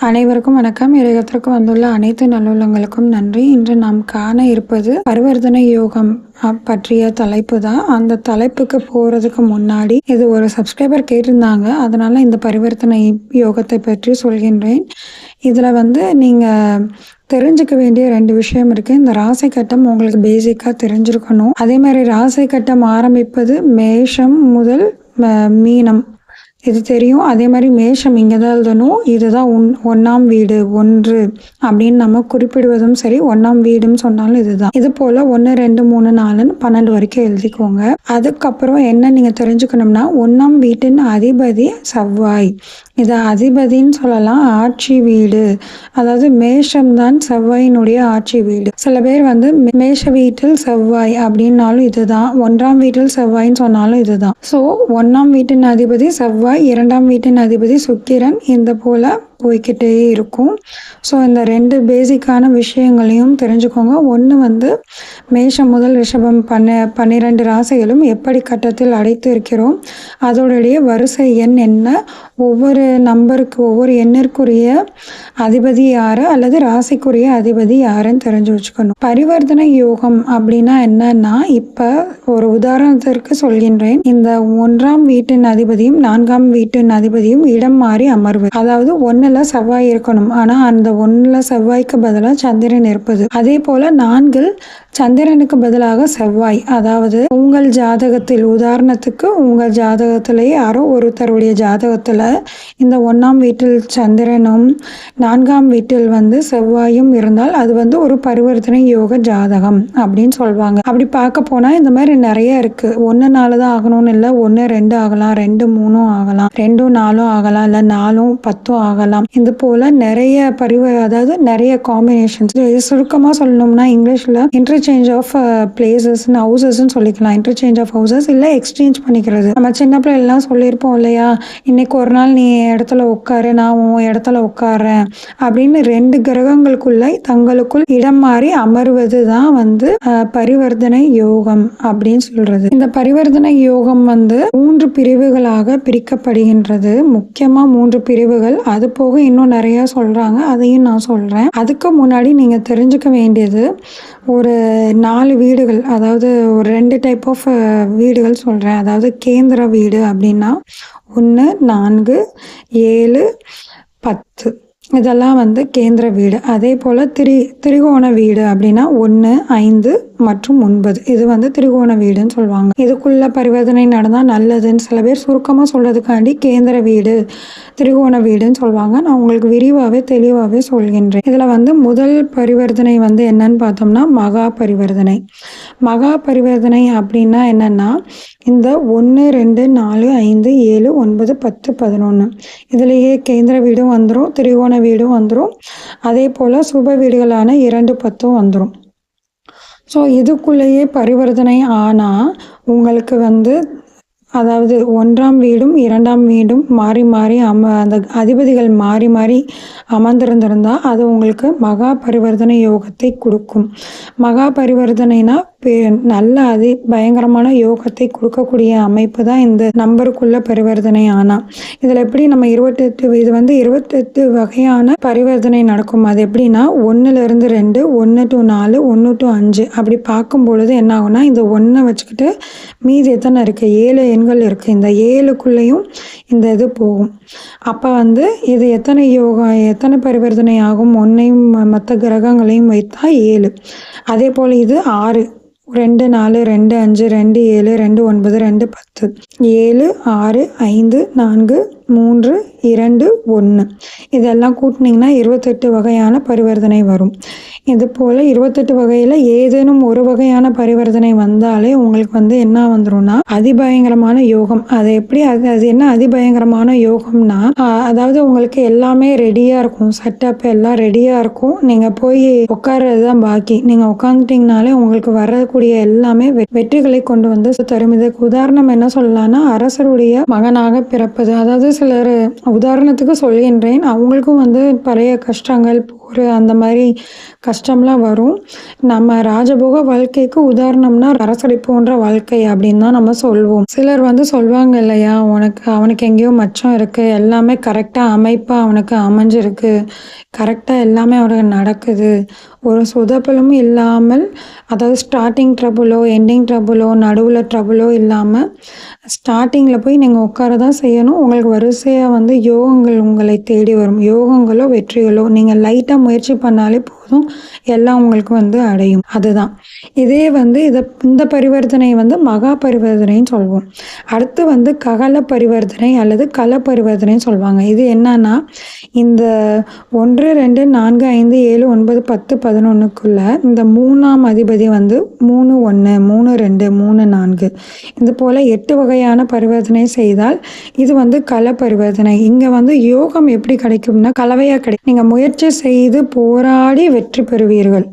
அனைவருக்கும் வணக்கம். இறையத்திற்கு வந்துள்ள அனைத்து நல்லுள்ளங்களுக்கும் நன்றி. இன்று நாம் காண இருப்பது பரிவர்த்தனை யோகம் பற்றிய தலைப்பு தான். அந்த தலைப்புக்கு போறதுக்கு முன்னாடி இது ஒரு சப்ஸ்கிரைபர் கேட்டிருந்தாங்க. அதனால இந்த பரிவர்த்தனை யோகத்தை பற்றி சொல்கின்றேன். இதில் வந்து நீங்கள் தெரிஞ்சுக்க வேண்டிய ரெண்டு விஷயம் இருக்கு. இந்த ராசி கட்டம் உங்களுக்கு பேசிக்காக தெரிஞ்சிருக்கணும். அதே மாதிரி ராசி கட்டம் ஆரம்பிப்பது மேஷம் முதல் ம- மீனம். இது தெரியும். அதே மாதிரி மேஷம் இங்கே தான் எழுதணும். இதுதான் ஒன் ஒன்றாம் வீடு ஒன்று அப்படின்னு நம்ம குறிப்பிடுவதும் சரி ஒன்றாம் வீடுன்னு சொன்னாலும் இதுதான் இது போல் ஒன்று ரெண்டு மூணு நாலுன்னு பன்னெண்டு வரைக்கும் எழுதிக்கோங்க. அதுக்கப்புறம் என்ன நீங்கள் தெரிஞ்சுக்கணும்னா ஒன்றாம் வீட்டின் அதிபதி செவ்வாய். இதை அதிபதின்னு சொல்லலாம் ஆட்சி வீடு. அதாவது மேஷம் தான் செவ்வாயினுடைய ஆட்சி வீடு. சில பேர் வந்து மேஷ வீட்டில் செவ்வாய் அப்படின்னாலும் இதுதான் ஒன்றாம் வீட்டில் செவ்வாய்ன்னு சொன்னாலும் இதுதான் ஸோ ஒன்றாம் வீட்டின் அதிபதி செவ்வாய் இரண்டாம் வீட்டின் அதிபதி சுக்கிரன் இந்த போல போய்க்கிட்டே இருக்கும். ஸோ இந்த ரெண்டு பேசிக்கான விஷயங்களையும் தெரிஞ்சுக்கோங்க. ஒன்று வந்து மேஷம் முதல் ரிஷபம் பன்ன பன்னிரெண்டு ராசிகளும் எப்படி கட்டத்தில் அடைத்து இருக்கிறோம்? அதோடைய வரிசை எண் என்ன? ஒவ்வொரு நம்பருக்கு ஒவ்வொரு எண்ணிற்குரிய அதிபதி யாரு? அல்லது ராசிக்குரிய அதிபதி யாருன்னு தெரிஞ்சு வச்சுக்கணும். பரிவர்த்தனை யோகம் அப்படின்னா என்னன்னா இப்போ ஒரு உதாரணத்திற்கு சொல்கின்றேன். இந்த ஒன்றாம் வீட்டின் அதிபதியும் நான்காம் வீட்டின் அதிபதியும் இடம் மாறி அமர்வு அதாவது ஒன்றில் செவ்வாய் இருக்கணும். ஆனால் அந்த ஒன்றில் செவ்வாய்க்கு பதிலாக சந்திரன் இருப்பது. அதே போல நான்கில் சந்திரனுக்கு பதிலாக செவ்வாய். அதாவது உங்கள் ஜாதகத்தில் உதாரணத்துக்கு உங்கள் ஜாதகத்திலே யாரோ ஒருத்தருடைய ஜாதகத்தில் இந்த ஒன்றாம் வீட்டில் சந்திரனும் நான்காம் வீட்டில் வந்து செவ்வாயும் இருந்தால் அது வந்து ஒரு பரிவர்த்தனை யோக ஜாதகம் அப்படின்னு சொல்லுவாங்க அப்படி பார்க்க போனால் இந்த மாதிரி நிறைய இருக்குது ஒன்று நாலு தான் ஆகணும்னு இல்லை ஒன்று ரெண்டு ஆகலாம் ரெண்டு மூணும் ஆகலாம் ரெண்டும் நாலும் ஆகலாம் இல்லை நாலும் பத்தும் ஆகலாம். இது போல் நிறைய பரிவ அதாவது நிறைய காம்பினேஷன்ஸ் சுருக்கமாக சொல்லணும்னா இங்கிலீஷில் இன்டர்சேஞ்ச் ஆஃப் பிளேசஸ் ஹவுசஸ்ன்னு சொல்லிக்கலாம். இன்டர்சேஞ்ச் ஆஃப் ஹவுசஸ் இல்லை எக்ஸ்சேஞ்ச் பண்ணிக்கிறது. நம்ம சின்ன பிள்ளைலாம் சொல்லியிருப்போம் இல்லையா? இன்னைக்கு ஒரு நாள் நீ இடத்துல உட்காரு நான் உன் இடத்துல உட்காரேன் அப்படின்னு ரெண்டு கிரகங்களுக்குள்ள தங்களுக்குள் இடம் மாறி அமர்வது தான் வந்து பரிவர்த்தனை யோகம் அப்படின்னு சொல்றது. இந்த பரிவர்த்தனை யோகம் வந்து மூன்று பிரிவுகளாக பிரிக்கப்படுகின்றது. முக்கியமா மூன்று பிரிவுகள். அது போக இன்னும் நிறைய சொல்றாங்க. அதையும் நான் சொல்றேன். அதுக்கு முன்னாடி நீங்க தெரிஞ்சுக்க வேண்டியது ஒரு நாலு வீடுகள் அதாவது ஒரு ரெண்டு டைப் ஆஃப் வீடுகள் சொல்கிறேன் அதாவது கேந்திர வீடு அப்படின்னா ஒன்று நான்கு ஏழு பத்து. இதெல்லாம் வந்து கேந்திர வீடு. அதே போல் திரி திரிகோண வீடு அப்படின்னா ஒன்று ஐந்து மற்றும் ஒன்பது. இது வந்து திரிகோண வீடுன்னு சொல்லுவாங்க. இதுக்குள்ள பரிவர்த்தனை நடந்தால் நல்லதுன்னு சில பேர் சுருக்கமாக சொல்றதுக்காண்டி கேந்திர வீடு திரிகோண வீடுன்னு சொல்லுவாங்க. நான் உங்களுக்கு விரிவாகவே தெளிவாகவே சொல்கின்றேன். இதில் வந்து முதல் பரிவர்த்தனை வந்து என்னன்னு பார்த்தோம்னா மகா பரிவர்த்தனை. மகா பரிவர்த்தனை அப்படின்னா என்னன்னா இந்த ஒன்று ரெண்டு நாலு ஐந்து ஏழு ஒன்பது பத்து பதினொன்று இதுலேயே கேந்திர வீடும் வந்துடும் திரிகோண வீடும் வந்துடும் அதே போல் சுப வீடுகளான இரண்டு பத்தும் வந்துடும் ஸோ இதுக்குள்ளேயே பரிவர்த்தனை ஆனால் உங்களுக்கு வந்து அதாவது ஒன்றாம் வீடும் இரண்டாம் வீடும் மாறி மாறி அம அந்த அதிபதிகள் மாறி மாறி அமர்ந்திருந்திருந்தால் அது உங்களுக்கு மகா பரிவர்த்தனை யோகத்தை கொடுக்கும். மகா பரிவர்த்தனைனா நல்ல அதி பயங்கரமான யோகத்தை கொடுக்கக்கூடிய அமைப்பு தான் இந்த நம்பருக்குள்ள பரிவர்த்தனை ஆனா. இதில் எப்படி நம்ம இருபத்தெட்டு இது வந்து இருபத்தெட்டு வகையான பரிவர்த்தனை நடக்கும். அது எப்படின்னா ஒன்றுல இருந்து ரெண்டு ஒன்று டு நாலு ஒன்று டு அஞ்சு. அப்படி பார்க்கும் பொழுது என்ன ஆகும்னா இந்த ஒன்றை வச்சுக்கிட்டு மீதி எத்தனை இருக்கு? ஏழு எண்கள் இருக்கு. இந்த ஏழுக்குள்ளேயும் இந்த இது போகும். அப்போ வந்து இது எத்தனை யோகம் எத்தனை பரிவர்த்தனை ஆகும்? ஒன்றையும் மற்ற கிரகங்களையும் வைத்தா ஏழு. அதே போல் இது ஆறு. ரெண்டு நாலு ரெண்டு அஞ்சு ரெண்டு ஏழு ரெண்டு ஒன்பது ரெண்டு பத்து. ஏழு ஆறு ஐந்து நான்கு மூன்று இரண்டு ஒன்று இதெல்லாம் கூட்டினீங்கன்னா இருபத்தெட்டு வகையான பரிவர்த்தனை வரும். இது போல் இருபத்தெட்டு வகையில் ஏதேனும் ஒரு வகையான பரிவர்த்தனை வந்தாலே உங்களுக்கு வந்து என்ன வந்துரும்னா அதிபயங்கரமான யோகம். அது எப்படி? அது அது என்ன அதிபயங்கரமான யோகம்னா அதாவது உங்களுக்கு எல்லாமே ரெடியாக இருக்கும். செட்டப் எல்லாம் ரெடியாக இருக்கும். நீங்கள் போய் உட்கார்றது தான் பாக்கி. நீங்கள் உட்காந்துட்டிங்கனாலே உங்களுக்கு வரக்கூடிய எல்லாமே வெ- வெற்றிகளை கொண்டு வந்து தரும் இதுக்கு உதாரணம் என்ன சொல்லலாம்னா அரசருடைய மகனாக பிறப்பது. அதாவது சிலர் உதாரணத்துக்கு சொல்கின்றேன். அவங்களுக்கும் வந்து பழைய கஷ்டங்கள் போர் அந்த மாதிரி கஷ்டம்லாம் வரும். நம்ம ராஜபோக வாழ்க்கைக்கு உதாரணம்னா அரசரை போன்ற வாழ்க்கை அப்படின்னு தான் நம்ம சொல்வோம். சிலர் வந்து சொல்லுவாங்க இல்லையா உனக்கு அவனுக்கு எங்கேயோ மச்சம் இருக்குது எல்லாமே கரெக்டாக அமைப்பாக அவனுக்கு அமைஞ்சிருக்கு. கரெக்டாக எல்லாமே அவனுக்கு நடக்குது. ஒரு சொதப்பலும் இல்லாமல் அதாவது ஸ்டார்டிங் ட்ரபுளோ எண்டிங் ட்ரபுளோ நடுவில் ட்ரபுளோ இல்லாமல் ஸ்டார்டிங்கில் போய் நீங்கள் உட்கார தான் செய்யணும். உங்களுக்கு வரிசையாக வந்து யோகங்கள் உங்களை தேடி வரும். யோகங்களோ வெற்றிகளோ நீங்கள் லைட்டாக முயற்சி பண்ணாலே போதும் எல்லாம் உங்களுக்கு வந்து அடையும். அதுதான். இதே வந்து இதை இந்த பரிவர்த்தனை வந்து மகா பரிவர்த்தனைன்னு சொல்லுவோம் அடுத்து வந்து ககல பரிவர்த்தனை அல்லது கல பரிவர்த்தனைன்னு சொல்லுவாங்க இது என்னன்னா இந்த ஒன்று ரெண்டு நான்கு ஐந்து ஏழு ஒன்பது பத்து பதினொன்றுக்குள்ள இந்த மூணாம் அதிபதி வந்து மூணு ஒன்று மூணு ரெண்டு மூணு நான்கு. இது போல் எட்டு வகையான பரிவர்த்தனை செய்தால் இது வந்து கல பரிவர்த்தனை. இங்கே வந்து யோகம் எப்படி கிடைக்கும்னா கலவையாக கிடைக்கும். நீங்கள் முயற்சி செய்து போராடி வெற்றி பெறுவீர்கள்.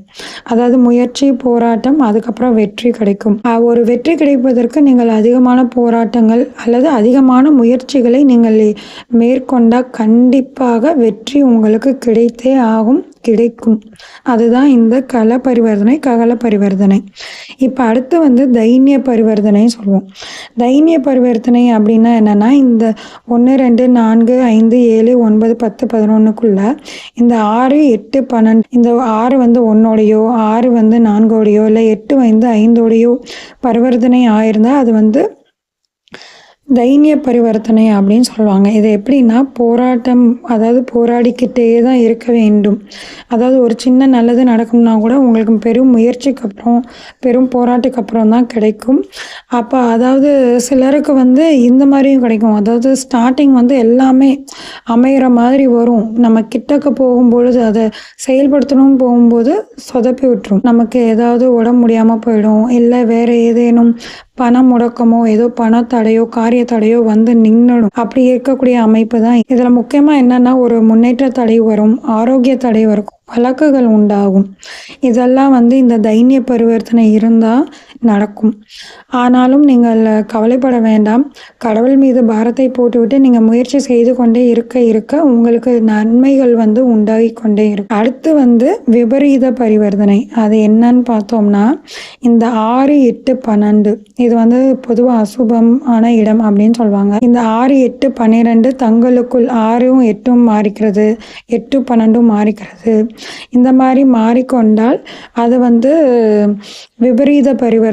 அதாவது முயற்சி போராட்டம் அதுக்கப்புறம் வெற்றி கிடைக்கும். ஒரு வெற்றி கிடைப்பதற்கு நீங்கள் அதிகமான போராட்டங்கள் அல்லது அதிகமான முயற்சிகளை நீங்கள் மேற்கொண்டால் கண்டிப்பாக வெற்றி உங்களுக்கு கிடைத்தே ஆகும் கிடைக்கும். அதுதான் இந்த கல பரிவர்த்தனை ககல பரிவர்த்தனை இப்போ அடுத்து வந்து தைன்ய பரிவர்த்தனை சொல்லுவோம் தைன்ய பரிவர்த்தனை அப்படின்னா என்னன்னா இந்த ஒன்று ரெண்டு நான்கு ஐந்து ஏழு ஒன்பது பத்து பதினொன்றுக்குள்ள இந்த ஆறு எட்டு பன்னெண்டு இந்த ஆறு வந்து ஒன்னோடையோ ஆறு வந்து நான்கோடையோ இல்லை எட்டு வந்து ஐந்தோடையோ பரிவர்த்தனை ஆயிருந்தால் அது வந்து தைன்ய பரிவர்த்தனை அப்படின்னு சொல்லுவாங்க. இது எப்படின்னா போராட்டம் அதாவது போராடிக்கிட்டே தான் இருக்க வேண்டும். அதாவது ஒரு சின்ன நல்லது நடக்கும்னா கூட உங்களுக்கு பெரும் முயற்சிக்கு அப்புறம் பெரும் போராட்டத்துக்கு அப்புறம் தான் கிடைக்கும். அப்போ அதாவது சிலருக்கு வந்து இந்த மாதிரியும் கிடைக்கும். அதாவது ஸ்டார்டிங் வந்து எல்லாமே அமையிற மாதிரி வரும். நம்ம கிட்டக்க போகும்பொழுது அதை செயல்படுத்தணும்னு போகும்போது சொதப்பி விட்டுரும். நமக்கு ஏதாவது உடம்பு முடியாமல் போயிடும். இல்லை வேற ஏதேனும் பண முடக்கமோ ஏதோ பண தடையோ காரிய தடையோ வந்து நின்றுடும் அப்படி இருக்கக்கூடிய அமைப்பு தான் இதுல முக்கியமா என்னன்னா ஒரு முன்னேற்ற தடை வரும் ஆரோக்கிய தடை வரும் வழக்குகள் உண்டாகும். இதெல்லாம் வந்து இந்த தைன்ய பரிவர்த்தனை இருந்தால் நடக்கும். ஆனாலும் நீங்கள் கவலைப்பட வேண்டாம். கடவுள் மீது பாரத்தை போட்டுவிட்டு நீங்கள் முயற்சி செய்து கொண்டே இருக்க இருக்க உங்களுக்கு நன்மைகள் வந்து உண்டாகி கொண்டே இருக்கும். அடுத்து வந்து விபரீத பரிவர்த்தனை. அது என்னன்னு பார்த்தோம்னா இந்த ஆறு எட்டு பன்னெண்டு. இது வந்து பொதுவாக அசுபமான இடம் அப்படின்னு சொல்லுவாங்க. இந்த ஆறு எட்டு பன்னிரெண்டு தங்களுக்குள் ஆறும் எட்டும் மாறிக்கிறது எட்டு பன்னெண்டும் மாறிக்கிறது. இந்த மாதிரி மாறிக்கொண்டால் அது வந்து விபரீத பரிவர்த்தனை.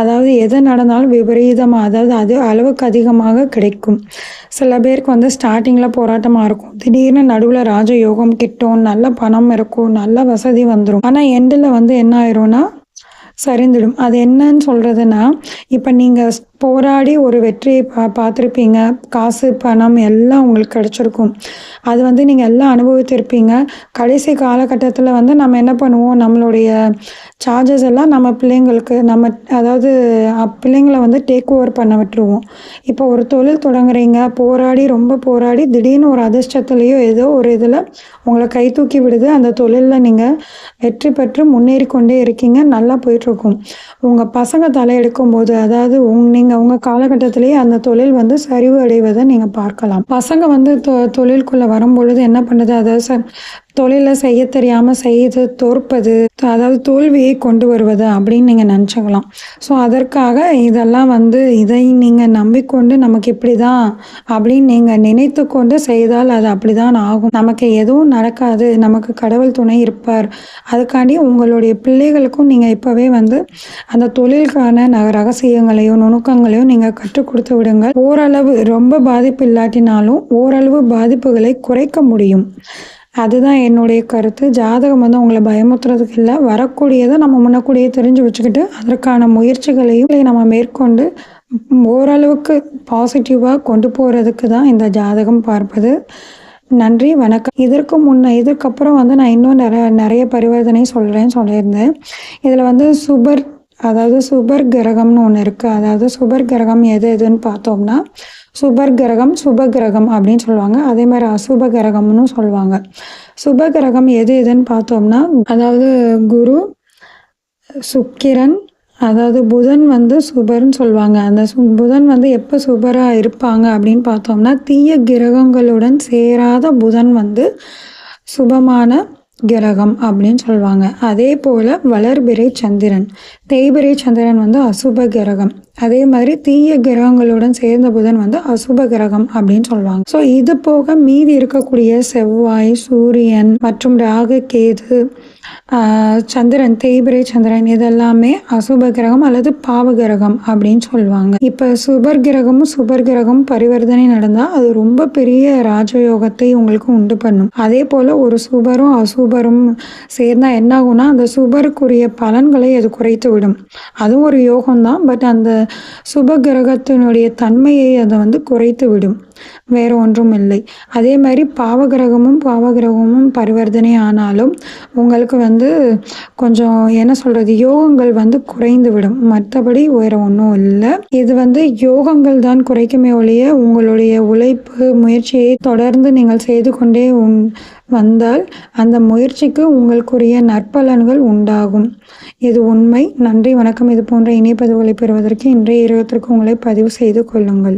அதாவது எது நடந்தாலும் விபரீதமாக அதாவது அது அளவுக்கு அதிகமாக கிடைக்கும். சில பேருக்கு வந்து ஸ்டார்டிங்கில் போராட்டமாக இருக்கும். திடீர்னு நடுவில் ராஜயோகம் கிட்டும் நல்ல பணம் இருக்கும் நல்ல வசதி வந்துடும் ஆனால் எண்டில் வந்து என்ன ஆயிரும்னா சரிந்துடும். அது என்னன்னு சொல்கிறதுனா இப்போ நீங்கள் போராடி ஒரு வெற்றியை பா பார்த்துருப்பீங்க. காசு பணம் எல்லாம் உங்களுக்கு கிடச்சிருக்கும். அது வந்து நீங்கள் எல்லாம் அனுபவித்திருப்பீங்க. கடைசி காலகட்டத்தில் வந்து நம்ம என்ன பண்ணுவோம்? நம்மளுடைய சார்ஜஸ் எல்லாம் நம்ம பிள்ளைங்களுக்கு நம்ம அதாவது பிள்ளைங்களை வந்து டேக் ஓவர் பண்ண விட்டுருவோம். இப்போ ஒரு தொழில் தொடங்குறீங்க. போராடி ரொம்ப போராடி திடீர்னு ஒரு அதிர்ஷ்டத்துலேயோ ஏதோ ஒரு இதில் உங்களை கை தூக்கி விடுது. அந்த தொழிலில் நீங்கள் வெற்றி பெற்று முன்னேறி கொண்டே இருக்கீங்க. நல்லா போயிட்டுருக்கும். உங்கள் பசங்க தலையெடுக்கும் போது அதாவது உங் நீங்கள் உங்கள் காலகட்டத்திலேயே அந்த தொழில் வந்து சரிவு அடைவதை நீங்கள் பார்க்கலாம். பசங்க வந்து தொ தொழிலுக்குள்ளே வரும்பொழுது என்ன பண்ணுது? அதாவது தொழிலை செய்ய தெரியாமல் செய்து தோற்பது அதாவது தோல்வியை கொண்டு வருவது அப்படின்னு நீங்கள் நினச்சிக்கலாம். ஸோ அதற்காக இதெல்லாம் வந்து இதை நீங்கள் நம்பிக்கொண்டு நமக்கு இப்படி தான் அப்படின்னு நீங்கள் நினைத்து கொண்டு செய்தால் அது அப்படி தான் ஆகும். நமக்கு எதுவும் நடக்காது. நமக்கு கடவுள் துணை இருப்பார். அதுக்காண்டி உங்களுடைய பிள்ளைகளுக்கும் நீங்கள் இப்போவே வந்து அந்த தொழிலுக்கான ந ரகசியங்களையோ நுணுக்கங்களையோ நீங்கள் கற்றுக் கொடுத்து விடுங்கள். ஓரளவு ரொம்ப பாதிப்பு இல்லாட்டினாலும் ஓரளவு பாதிப்புகளை குறைக்க முடியும். அதுதான் என்னுடைய கருத்து. ஜாதகம் வந்து உங்களை பயமுத்துறதுக்கு இல்லை. வரக்கூடியதை நம்ம முன்னக்கூடியே தெரிஞ்சு வச்சுக்கிட்டு அதற்கான முயற்சிகளையும் நம்ம மேற்கொண்டு ஓரளவுக்கு பாசிட்டிவாக கொண்டு போகிறதுக்கு தான் இந்த ஜாதகம் பார்ப்பது. நன்றி வணக்கம். இதற்கு முன்ன இதுக்கப்புறம் வந்து நான் இன்னும் நிறைய நிறைய பரிவர்த்தனை சொல்கிறேன்னு சொல்லியிருந்தேன். இதில் வந்து சுபர் அதாவது சுபர் கிரகம்னு ஒன்று இருக்குது அதாவது சுபர் கிரகம் எது எதுன்னு பார்த்தோம்னா சுபர் கிரகம் சுப கிரகம் அப்படின்னு சொல்லுவாங்க. அதே மாதிரி அசுப கிரகம்னு சொல்லுவாங்க. சுப கிரகம் எது எதுன்னு பார்த்தோம்னா அதாவது குரு சுக்கிரன் அதாவது புதன் வந்து சுபர்னு சொல்லுவாங்க. அந்த சு புதன் வந்து எப்போ சுபராக இருப்பாங்க அப்படின்னு பார்த்தோம்னா தீய கிரகங்களுடன் சேராத புதன் வந்து சுபமான கிரகம் அப்படின்னு சொல்லுவாங்க அதே போல் வளர்பிறை சந்திரன். தேய்பிறை சந்திரன் வந்து அசுப கிரகம். அதே மாதிரி தீய கிரகங்களுடன் சேர்ந்த புதன் வந்து அசுப கிரகம் அப்படின்னு சொல்லுவாங்க ஸோ இது போக மீதி இருக்கக்கூடிய செவ்வாய் சூரியன் மற்றும் ராகு கேது சந்திரன் தேய்பிரை சந்திரன் இதெல்லாமே அசுப கிரகம் அல்லது பாவ கிரகம் அப்படின்னு சொல்லுவாங்க இப்போ சுபர் கிரகமும் சுபர் கிரகம் பரிவர்த்தனை நடந்தால் அது ரொம்ப பெரிய ராஜயோகத்தை உங்களுக்கு உண்டு பண்ணும். அதே போல் ஒரு சுபரும் சூபரும் சேர்ந்தா என்ன ஆகும்னா அந்த சுபருக்குரிய பலன்களை அது குறைத்து விடும் அதுவும் ஒரு யோகம் தான் பட் அந்த சுப கிரகத்தினுடைய தன்மையை அதை வந்து குறைத்து விடும் வேறு ஒன்றும் இல்லை. அதே மாதிரி பாவகிரகமும் பாவகிரகமும் பரிவர்த்தனை ஆனாலும் உங்களுக்கு வந்து கொஞ்சம் என்ன சொல்கிறது யோகங்கள் வந்து குறைந்து விடும் மற்றபடி வேறு ஒன்றும் இல்லை. இது வந்து யோகங்கள் தான் குறைக்குமே ஒழிய உங்களுடைய உழைப்பு முயற்சியை தொடர்ந்து நீங்கள் செய்து கொண்டே வந்தால் அந்த முயற்சிக்கு உங்களுக்குரிய நற்பலன்கள் உண்டாகும். இது உண்மை. நன்றி வணக்கம். இது போன்ற இணைப்பதிவுகளை பெறுவதற்கு இன்றைய இரவத்திற்கு உங்களை பதிவு செய்து கொள்ளுங்கள்.